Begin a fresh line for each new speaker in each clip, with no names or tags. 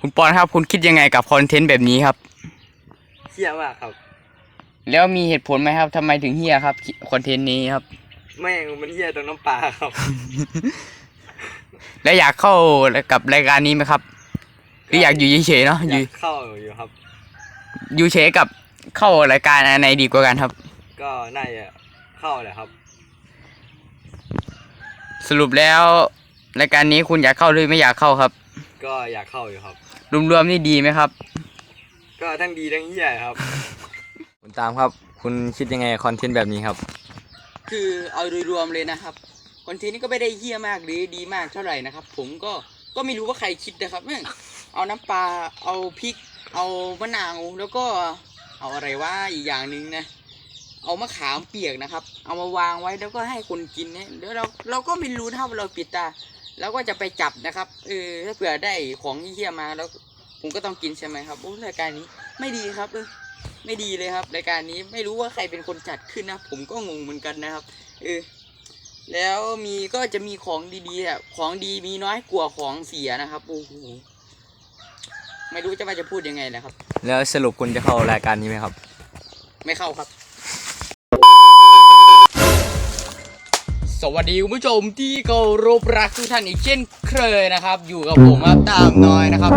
คุณปอนครับ คุณคิดยังไงกับคอนเทนต์แบบนี้ครับ
เที่ยมากครับ
แล้วมีเหตุผลไหมครับทำไมถึงเฮียครับคอนเทนต์นี้ครับ
แม่งมันเที่ยตรงน้ำปลาครับ
แล้วอยากเข้ากับรายการนี้ไหมครับหรืออยากอยู่เฉยๆเนาะ
อ
อยู่
ยากเข้าอยู่ครับ
อยู่เฉยกับเข้ารายการอันไหนดีกว่ากันครับ
ก็น่าจะเข้าแหละครับ
สรุปแล้วรายการนี้คุณอยากเข้าหรือไม่อยากเข้าครับ
ก็อยากเข้าอยู่ครับ
รวมๆนี่ดีไหมครับ
ก็ทั้งดีทั้งเหี้ยครับ
คุณตามครับ คุณคิดยังไงกับคอนเทนต์แบบนี้ครับ
คือเอาโดยรวมเลยนะครับคอนเทนต์นี้ก็ไม่ได้เฮี้ยมากหรือดีมากเท่าไหร่นะครับ ผมก็ก็ไม่รู้ว่าใครคิดนะครับแม่งเอาน้ำปลาเอาพริก เอามะนาวแล้วก็เอาอะไรว่าอีกอย่างหนึ่งนะ เอามะขามเปียกนะครับ เอามาวางไว้แล้วก็ให้คนกินเนี่ยเดี๋ยวเราเราก็ไม่รู้นะครับว่าเราปิดตา แล้วก็จะไปจับนะครับเออถ้าเผื่อได้ของเฮี้ยมาแล้วผมก็ต้องกินใช่ไหมครับโอ้รายการนี้ไม่ดีครับเออไม่ดีเลยครับรายการนี้ไม่รู้ว่าใครเป็นคนจัดขึ้นนะ ผมก็งงเหมือนกันนะครับเออแล้วมีก็จะมีของดีๆอะของดีมีน้อยกว่าของเสียนะครับโอ้โหไม่รู้จะว่าจะพูดยังไงนะครับ
แล้วสรุปคุณจะเข้ารายการนี้ไหมครับ
ไม่เข้าครับ สวัสดีคุณผู้ชมที่เคารพรักทุกท่านอีกเช่นเคยนะครับ อยู่กับผมครับตามน้อยนะครับ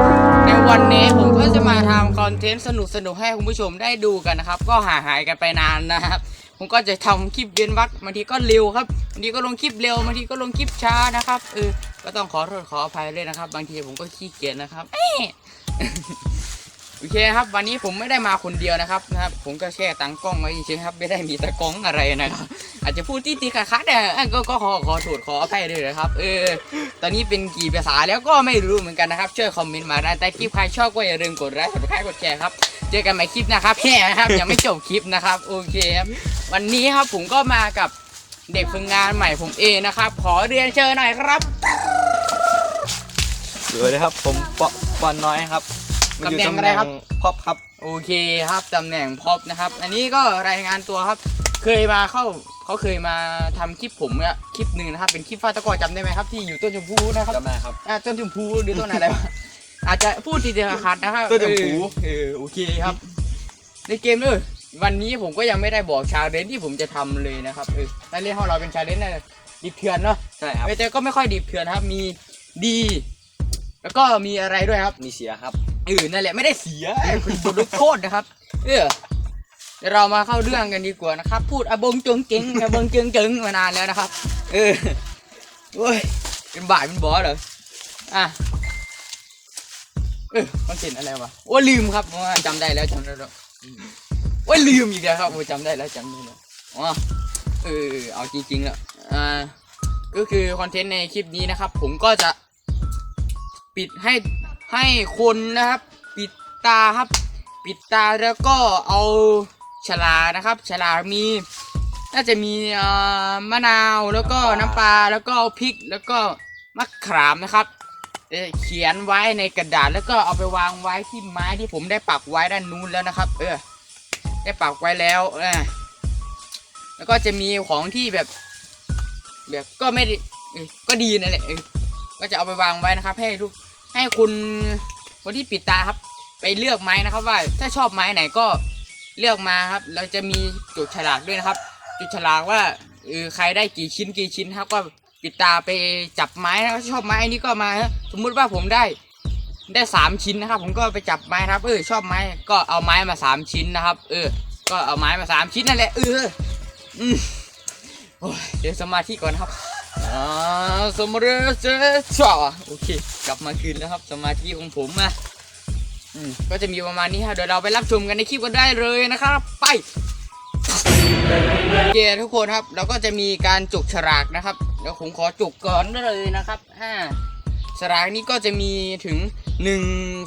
ในวันนี้ผมก็จะมาทำคอนเทนต์สนุกๆให้คุณผู้ชมได้ดูกันนะครับ ก็หางหายกันไปนานนะครับ ผมก็จะทำคลิปเวียนวักบางทีก็เร็วครับบางทีก็ลงคลิปเร็วบางทีก็ลงคลิปช้านะครับเออก็ต้องขอโทษขออภัยเลยนะครับ บางทีผมก็ขี้เกียจนะครับ โอเคครับ วันนี้ผมไม่ได้มาคนเดียวนะครับนะครับ ผมก็แค่ตั้งกล้องไว้เฉยครับ ไม่ได้มีตะกล้องอะไรนะครับ อาจจะพูดที่ตีขาคัดอะก็ขอขอโทษขออภัยด้วยนะครับ เออ ตอนนี้เป็นกี่ภาษาแล้วก็ไม่รู้เหมือนกันนะครับ ช่วยคอมเมนต์มาได้แต่คลิปใครชอบก็อย่าลืมกดไลค์กดแชร์กดแชร์ครับ เจอกันใหม่คลิปนะครับแค่นะครับยังไม่จบคลิปนะครับโอเคครับวันนี้ครับผมก็มากับเด็กฝึกงานใหม่ผมเองนะครับ ขอเรียนเชิญหน่อยครับ
สวัสดีครับ ผมปอปอนน้อยครับ
ตำแหน่งอะไรครับ
พอบครับ
โอเคครับตำแหน่งพอบนะครับ อันนี้ก็รายงานตัวครับ เคยมาเข้าเขาเคยมาทำคลิปผมอะคลิปหนึ่งนะครับ เป็นคลิปฟาดตะกอจำได้ไหมครับ ที่อยู่ต้นชมพูนะครับ
จำได้ครับ
อ่าต้นชมพูหรือต้นอะไรวะอาจจะพูดทีเดียวขาดนะครับ
ต้นชมพู
เออเออโอเคครับ ในเกมเลยวันนี้ผมก็ยังไม่ได้บอกชาเลนจ์ที่ผมจะทำเลยนะครับเออในเรื่องของเราเป็นชาเลนจ์นะดิบเถื่อนเนาะ
ใช่ครับ
เออแต่ก็ไม่ค่อยดิบเถื่อนนะครับ มีดี แล้วก็มีอะไรด้วยครับ
มีเสียครับ
เออนั่นแหละไม่ได้เสียคุณบทลงโทษนะครับ เออเดี๋ยวเรามาเข้าเรื่องกันดีกว่านะครับ พูดอะบงจงเจงอบงเจงเจงมานานแล้วนะครับ เออโอ้ยเป็นบ่ายเป็นบอสเหรออะเออคอนเทนต์อะไรวะโอ้ลืมครับว่าจำได้แล้วจำได้แล้วโอ้ยลืมอีกแล้วครับโอ้จำได้แล้วจำได้แล้วอ๋อเออเอาจริงๆแล้วอ่าก็คือคอนเทนต์ในคลิปนี้นะครับ ผมก็จะปิดให้ ให้คนนะครับ ปิดตาครับ ปิดตาแล้วก็เอาฉลานะครับ ฉลามี น่าจะมีมะนาวแล้วก็น้ำปลาแล้วก็พริกแล้วก็มะขามนะครับเขียนไว้ในกระดาษแล้วก็เอาไปวางไว้ที่ไม้ที่ผมได้ปักไว้ด้านนู้นแล้วนะครับ เออ ได้ปักไว้แล้วเออแล้วก็จะมีของที่แบบ แบบก็ไม่ได้ก็ดีนั่นแหละก็จะเอาไปวางไว้นะครับ ให้ทุก ให้คุณคนที่ปิดตาครับ ไปเลือกไม้นะครับ ว่าถ้าชอบไม้ไหนก็เลือกมาครับ เราจะมีจุดฉลากด้วยนะครับ จุดฉลากว่าเออใครได้กี่ชิ้นกี่ชิ้นครับ ก็ปิดตาไปจับไม้นะครับชอบไม้นี้ก็มาสมมุติว่าผมได้ได้สามชิ้นนะครับ ผมก็ไปจับไม้ครับ เออชอบไม้ก็เอาไม้มาสามชิ้นนะครับ เออ ก็เอาไม้มาสามชิ้นนั่นแหละเอออืมโอ้ยเดี๋ยวสมาธิก่อนครับ อ่าสมเด็จเจ้าโอเค กลับมาคืนแล้วครับ สมาธิของผมอะอืมก็จะมีประมาณนี้ครับเดี๋ยวเราไปรับชมกันในคลิปกันได้เลยนะครับ ไปโอเคทุกคนครับ เราก็จะมีการจุกฉลากนะครับเดี๋ยวผมขอจุกก่อนเลยนะครับอ่าฉลากนี้ก็จะมีถึงหนึ่ง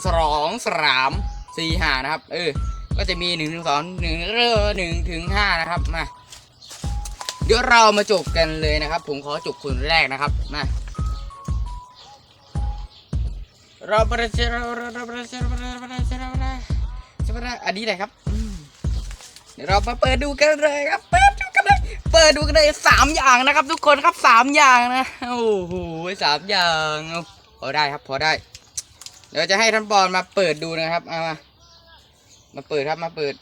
สองสามสี่ห้านะครับ เออ ก็จะมีหนึ่งถึงสองหนึ่งเออหนึ่งถึงห้านะครับมา เดี๋ยวเรามาจบกันเลยนะครับ ผมขอจบคนแรกนะครับมาเราประเจเราเราประเจเราประเจเราประเจเราประเจอันนี้อะไรครับเดี๋ยวเรามาเปิดดูกันเลยครับ เปิดดูกันเลยเปิดดูกันเลยสามอย่างนะครับ ทุกคนครับสามอย่างนะโอ้โหสามอย่างพอได้ครับพอได้ เดี๋ยวจะให้ท่านปอนมาเปิดดูนะครับเอามามาเปิดครับมาเปิด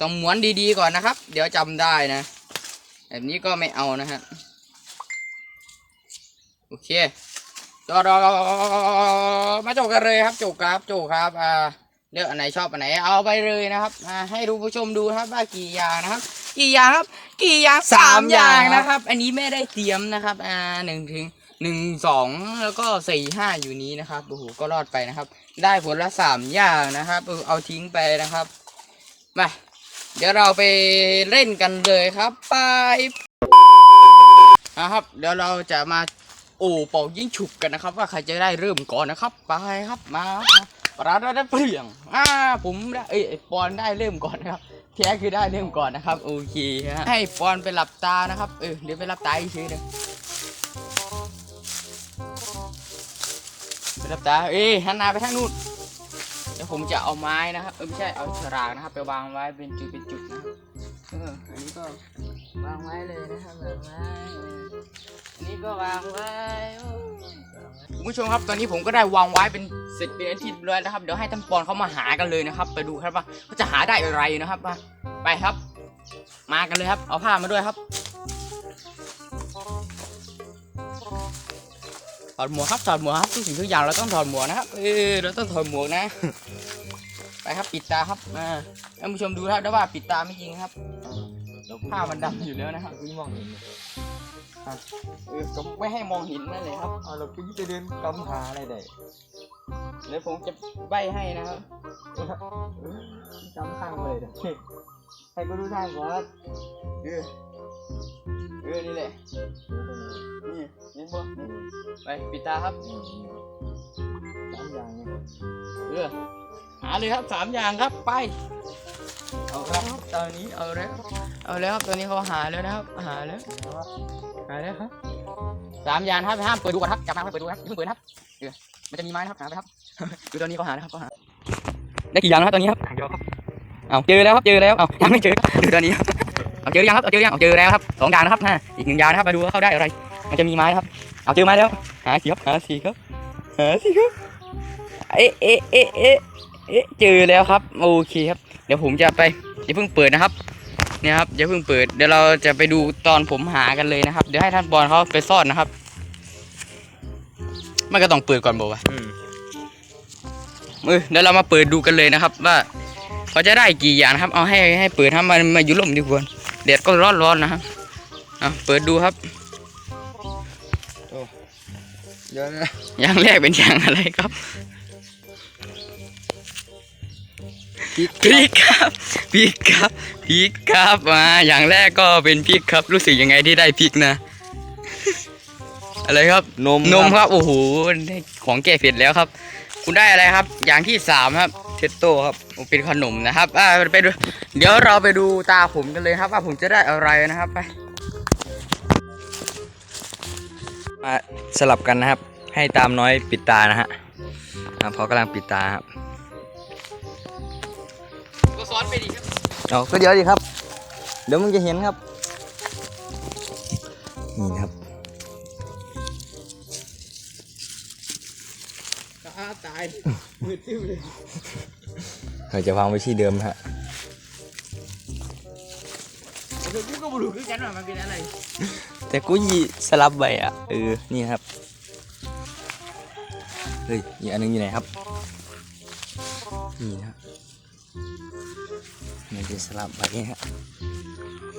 ต้องม้วนดีๆก่อนนะครับ เดี๋ยวจำได้นะ แบบนี้ก็ไม่เอานะฮะโอเคจอดอมาจบกันเลยครับจบครับจบครับอ่าเลือกอันไหนชอบอันไหนเอาไปเลยนะครับอ่าให้ดูผู้ชมดูนะครับว่ากี่อย่างนะครับ กี่อย่างครับ กี่อย่างสามอย่างนะครับ อันนี้ไม่ได้เตรียมนะครับอ่าหนึ่งถึงหนึ่งสองแล้วก็สี่ห้าอยู่นี้นะครับโอ้โหก็รอดไปนะครับ ได้ผลละสามอย่างนะครับเออเอาทิ้งไปนะครับมา เดี๋ยวเราไปเล่นกันเลยครับ ไปนะครับ เดี๋ยวเราจะมาโอ้เป่ายิงฉุบกันนะครับ ว่าใครจะได้เริ่มก่อนนะครับ ไปครับมาครับมาปราดได้เปลี่ยงอ่าผมได้เอ้ยไอปอนได้เริ่มก่อนนะครับแท้คือได้เริ่มก่อนนะครับโอเคฮะให้ปอนไปหลับตานะครับเออเดี๋ยวไปหลับตาอีกทีนึงไปหลับตาเอ้ยหันหน้าไปทางนู้น ดี๋ยวผมจะเอาไม้นะครับเออไม่ใช่เอาฉลากนะครับ ไปวางไว้เป็นจุดเป็นจุดนะครับเอออันนี้ก็วางไว้เลยนะครับวางไว้เอออันนี้ก็วางไว้โอ้คุณผู้ชมครับตอนนี้ผมก็ได้วางไว้เป็นเสร็จเป็นที่เรียบร้อยแล้วครับ เดี๋ยวให้ท่านปอนเขามาหากันเลยนะครับ ไปดูครับว่าเขาจะหาได้อะไรนะครับมาไปครับ มากันเลยครับ เอาผ้ามาด้วยครับ ถอดหมวกครับถอดหมวกครับทุกสิ่งทุกอย่างเราต้องถอดหมวกนะครับ เออเราต้องถอดหมวกนะ ไปครับปิดตาครับอ่าท่านผู้ชมดูนะครับได้ว่าปิดตาไม่จริงครับผ้ามันดำอยู่แล้วนะครับ
มองเห็น
เออก็ไม่ให้มองเห็นนั่นเลยครับ
เอาเราพี่จะเดินกำหาอะไรได้
เดี๋ยวผมจะใบให้นะครับ
จำทางเลยให้กูดูทางก่อน
เออเออนี่แหละ นี่นี่พวกไปปิดตาครับ
สามอย่างเนี่ย
เออหาเลยครับสามอย่างครับไปเอาครับตอนนี้เอาแล้วเอาแล้วครับตอนนี้เขาหาแล้วนะครับหาแล้วหาแล้วครับสามอย่างครับห้ามเปิดดูก่อนครับจับมาเปิดดูครับอย่าเพิ่งเปิดนะครับเออมันจะมีไม้นะครับหาไปครับดูตอนนี้เขาหานะครับเขาหาได้กี่อย่างนะครับตอนนี้ครับ
ทางเดียวครับ
เอาเจอแล้วครับเจอแล้วเอายังไม่เจอครับดูตอนนี้ครับเอาเจอยังครับเอาเจอยังเอาเจอแล้วครับสองอย่างนะครับนะอีกหนึ่งอย่างนะครับมาดูว่าเข้าได้อะไร มันจะมีไม้ครับ เอาเจอไม้แล้ว หาสีครับ หาสีครับ หาสีครับ เอ๊ะเอ๊ะเอ๊ะเอ๊ะเอ๊ะเจอแล้วครับ โอเคครับ เดี๋ยวผมจะไปอย่าเพิ่งเปิดนะครับ เนี่ยครับอย่าเพิ่งเปิด เดี๋ยวเราจะไปดูตอนผมหากันเลยนะครับ เดี๋ยวให้ท่านบอลเขาไปซ่อนนะครับ มันก็ต้องเปิดก่อนบอกว่า
อืม
เออเดี๋ยวเรามาเปิดดูกันเลยนะครับ ว่าเขาจะได้กี่อย่างนะครับ เอาให้ให้เปิดครับมันมาอยู่ร่มดีกว่าแดดก็ร้อนร้อนๆนะครับเอาเปิดดูครับ
เดี๋ยวนะ
อย่างแรกเป็นอย่างอะไรครับพริกครับพริกครับพริกครับมาอย่างแรกก็เป็นพริกครับ รู้สึกยังไงที่ได้พริกนะ อะไรครับ
นม
นมครับโอ้โหได้ของแก้เผ็ดแล้วครับ คุณได้อะไรครับ อย่างที่สามครับ
เทสโต้ครับ
เป็นขนมนะครับอ่าไปดูเดี๋ยวเราไปดูตาผมกันเลยครับ ว่าผมจะได้อะไรนะครับไป
มาสลับกันนะครับ ให้ตามน้อยปิดตานะฮะครับเขากำลังปิดตาครับ
ก็ซ้อนไปดิครับ
เอาก็เดี๋ยวดิครับ เดี๋ยวมึงจะเห็นครับนี่นะครับ
ตาตายมือติ้วเลย
เราจะวางไว้ที่เดิมนะฮะ
เดี๋ยวกูก็บรู้คือกันว่ามันเป็นอะไร
แต่กูยีสลับไปอะเออนี่ครับเฮ้ยอีกอันหนึงอยู่ไหนครับนี่นะครับมันจะสลับไปฮะ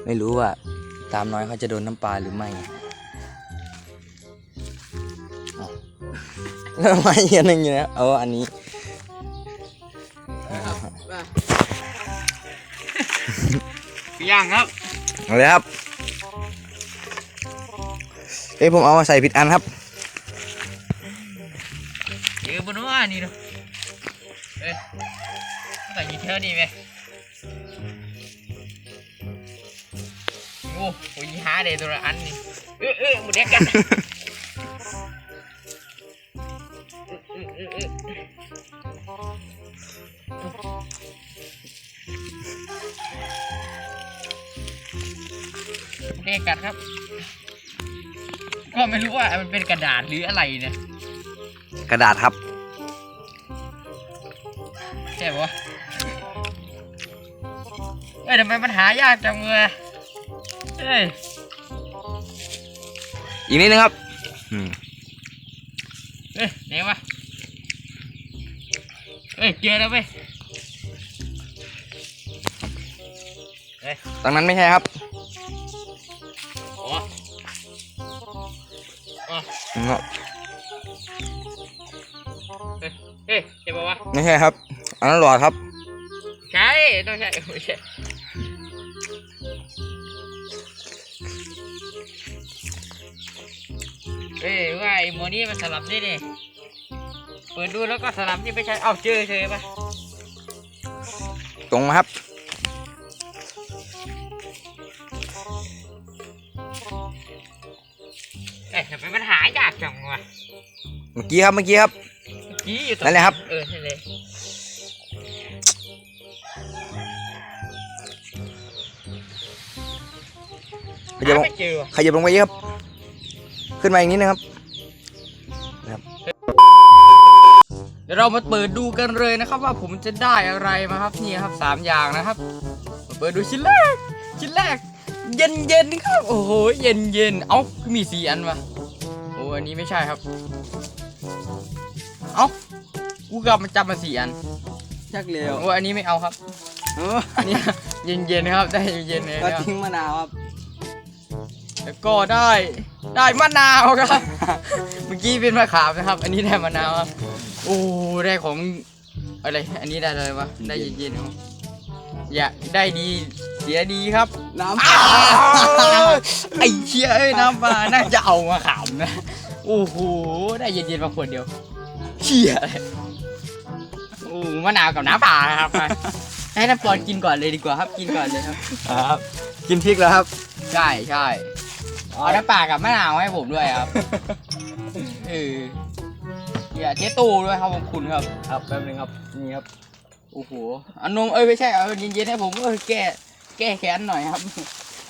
ไม่รู้ว่าตามน้อยเขาจะโดนน้ำปลาหรือไม่อ้าวแล้วทำไมอีกอันหนึงอยู่นะเอาอันนี้
ย่างครับ
เอาเลยครับ เอ้ยผมเอามาใส่ผิดอันครับ
เยออบนว่านี่เนาะเอ้ยใส่ยีเทอนี่ไหมโอ้โหยีหาเดตัวละอันนี่เออเออหมดเด็กกันเอเออเออเออเด็กกัดครับ ว่าไม่รู้ว่ามันเป็นกระดาษหรืออะไรเนี่ย
กระดาษครับ
ใช่ปะวะเอ้ยทำไมมันหายากจังเลยเอ้ย
อีกนิดนึงครับอืม
เอ้ยไหนวะเอ้ยเจอแล้วเว้ย
ตรงนั้นไม่ใช่ครับ
อ๋ออื
ม
เอ้ยเอ้ยใช่ปะวะ
ไม่ใช่ครับ อันนั้นหลอดครับ
ใช่ต้องใช่ไม่ใช่เอ้ยว่าไอ้โมนี่มันสลับได้ดิเปิดดูแล้วก็สลับนี่ไม่ใช่ เอ้าเจอเจอปะ
ตรงมาครับ
เมื่
อกี้ครับเมื่อกี้ครับ
ยี่อยู่ตรง
นั่นแหละครับ
เออนั่นเลย
ขยับลง
ไม่เจอวะ
ขยับลงไปอีกครับ ขึ้นมาอีกนิดนึงครับ
เดี๋ยวเรามาเปิดดูกันเลยนะครับ ว่าผมจะได้อะไรมาครับนี่ครับสามอย่างนะครับมาเปิดดูชิ้นแรก ชิ้นแรก เย็นเย็นๆครับ โอ้โหเย็นเย็นๆเอ้ามีสี่อันวะโอ้อันนี้ไม่ใช่ครับ เอ้า กูกลับมาจับมาสี่อัน
ชักเร็ว
โอ้อันนี้ไม่เอาครับอันนี้เย็นเย็นๆครับ ได้เย็นๆเลย
ก็
นะครับ
ทิ้งมะนาวครับ
แล้วก็ได้ได้มะนาวครับ เมื่อกี้เป็นมะขามนะครับ อันนี้ได้มะนาวครับ โอ้ได้ของอะไร อันนี้ได้อะไรวะ ได้เย็นๆครับอย่าได้ดีเสียดีครับ
น้ำ
อ้าวไอ้เชี่ยเอ้ยน้ำปลาน่าจะเอามาขามนะ โอ้โห ได้เย็นๆมาขวดเดียวเชี่ยเลยโอ้มะนาวกับน้ำปลาครับมาให้น้ำปอนกินก่อนเลยดีกว่าครับ กินก่อนเลยครับ
ครับ กินพริกแล้วครับ
ใช่ใช่เอาน้ำปลากับมะนาวให้ผมด้วยครับ เอออย่าเจ๊ตู้ด้วยครับผมคุณครับ
ครับแป๊บนึงครับ นี่ครับ
โอ้โหเอานมเอ้ยไม่ใช่เอาเย็นๆให้ผมเออแก้แก้แค้นหน่อยครับ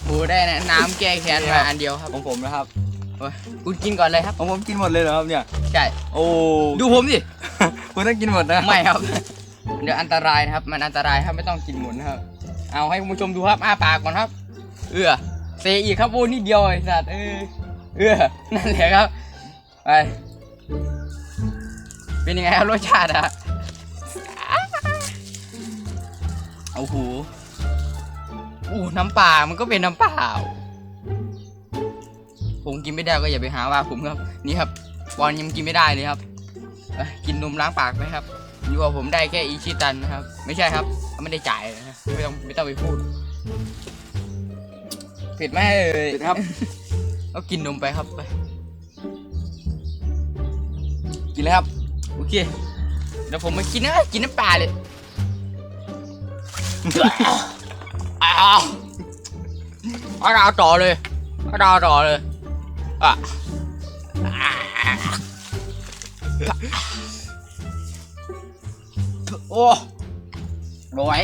โอ้ได้นะน้ำแก้แค้นมาอันเดียวครับ
ของผมนะครับ
โอ้ยคุณกินก่อนเลยครับ
ของผมกินหมดเลยเหรอครับเนี่ย
ใช่
โอ้
ดูผมสิ
คุณต้องกินหมดนะ
ไม่ครับ เดี๋ยวอันตรายนะครับ มันอันตรายครับไม่ต้องกินหมุนนะครับ เอาให้คุณผู้ชมดูครับอ้าปากก่อนครับ เอื้อเซอีกครับโอ้นิดเดียวไอ้สัตว์เออเอื้อนั่นแหละครับไปเป็นยังไงครับรสชาติอะโอ้โหอู้น้ำเปล่ามันก็เป็นน้ำเปล่า ผมกินไม่ได้ก็อย่าไปหาว่าผมครับ นี่ครับบอลยังกินไม่ได้เลยครับเอ้ยกินนมล้างปากไหมครับอยู่กับผมได้แค่อีชิตันนะครับ ไม่ใช่ครับไม่ได้จ่ายนะไม่ต้องไม่ต้องไปพูดเผ็ดไหมเอ่ย
เสร็จครับ
ก็กินนมไปครับไป
กินเลยครับ
โอเคเดี๋ยวผมมากินนะกินน้ำปลาเลยอ้าวเอาดาวต่อเลยเอาดาวต่อเลย อะโอ้บไหวย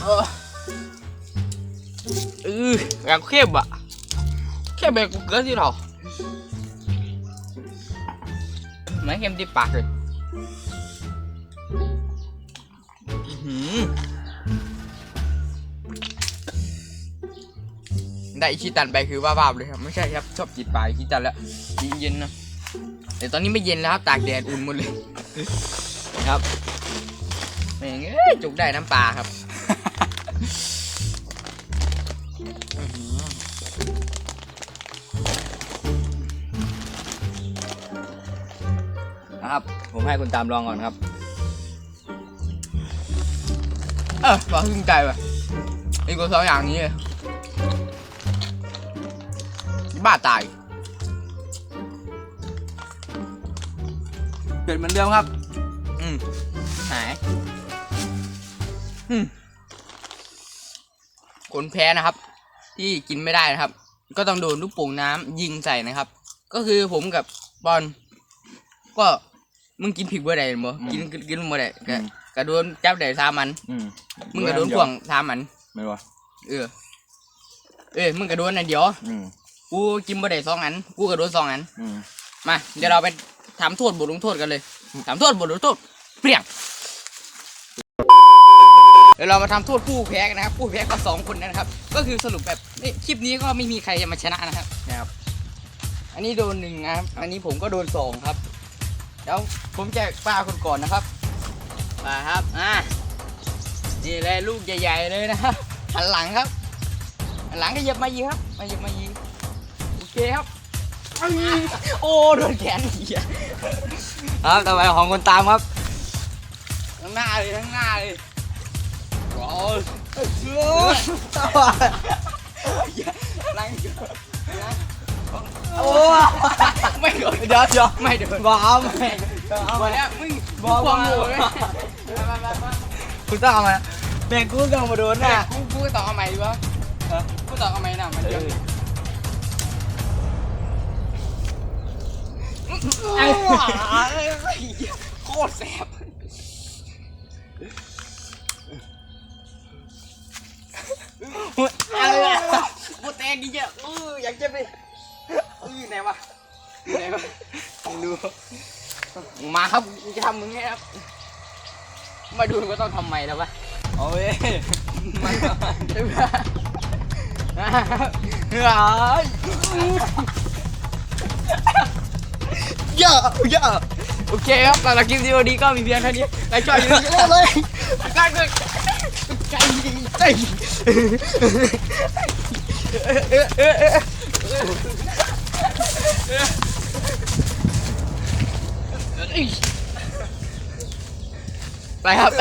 เออเออยากเข้มอะเข้มแบบกูเกินที่เราไม่เค็มที่ปากเลยอือหือ ได้อิชิตันไปคือว่าบาเลยครับไม่ใช่ครับชอบจิตปาอิชิตันแล้วเย็นๆนะแต่ตอนนี้ไม่เย็นแล้วครับตากแดดอุ่นหมดเลยครับแม่งเอ้ยจุกได้น้ำปลาครับ
นะครับผมให้คุณตามลองก่อนครับ
เออปลาขึ้นใจว่ะอ้กูสองอย่างนี้เลย บ้าตาย
เกิดเหมือนเดิมครับ
อืมหาย อืมคนแพ้นะครับ ที่กินไม่ได้นะครับ ก็ต้องโดนลูกโป่งน้ำยิงใส่นะครับ ก็คือผมกับบอลก็มึงกินผิดบ่ได้บ่
อืม
กินกินกินบ่ได้ก็
อืม
ก็โดนจับได้สามมัน
อืม
มึงก็โดนพ่วงสามมัน
ไม่วะ
เออ เอ้ยมึงก็โดนอันเดียว
อืม
กูกินบ่ได้สองอัน กูก็โดนสองอัน
อืม
มา เดี๋ยวเราไปทำโทษบทลงโทษกันเลยทำโทษบทลงโทษเปรี้ยงเดี๋ยวเรามาทำโทษผู้แพ้กันนะครับ ผู้แพ้ก็สองคนนะครับ ก็คือสรุปแบบนี่คลิปนี้ก็ไม่มีใครจะมาชนะนะครับ
นะครับ
อันนี้โดนหนึ่งนะครับ อันนี้ผมก็โดนสองครับ เดี๋ยวผมจะป้าคนก่อนนะครับมาครับ อ่า นี่เลยลูกใหญ่ ๆ เลยนะครับหันหลังครับหันหลังก็เหยียบมายีครับ มาเหยียบมายีโอ เคครับอื้อโอ้โดนแขนเหยียบ
ครับต่อไปของคนตามครับ
ทั้งหน้าเลยทั้งหน้าเลยว้าวหลังโอ้ไม่โดน
เดี๋ยวเดี๋ยว
ไม่โดน
บ้าไหม
มาแล้วมึง
บ้า
ความ
บ้า
โง่เลยมามามา
คุณต้องเอามาแม่งกูต้องมาโดน
น่ะ
น่ะ
กูกูต่อเอาใหม่ดีวะกูต่อเอาใหม่น่ะมันเยอะ ไอ้โคตรแสบอะไรอะกูแตกดีเยอะเอออยากจะไปเออไหนวะไหนวะไม่รู้มาครับจะทำมึงไงครับ มาดูก็ต้องทำไมแล้ววะ
เอาเว้ย
มาเฮ้ย
เยอะเยอะ
โอเคครับสำหรับคลิปวิดีโอนี้ก็มีเพียงเท่นี้ใครชอบอย่าลืมกดไลค์เลยใกล้เลยใกล้ใกล้ไปครับ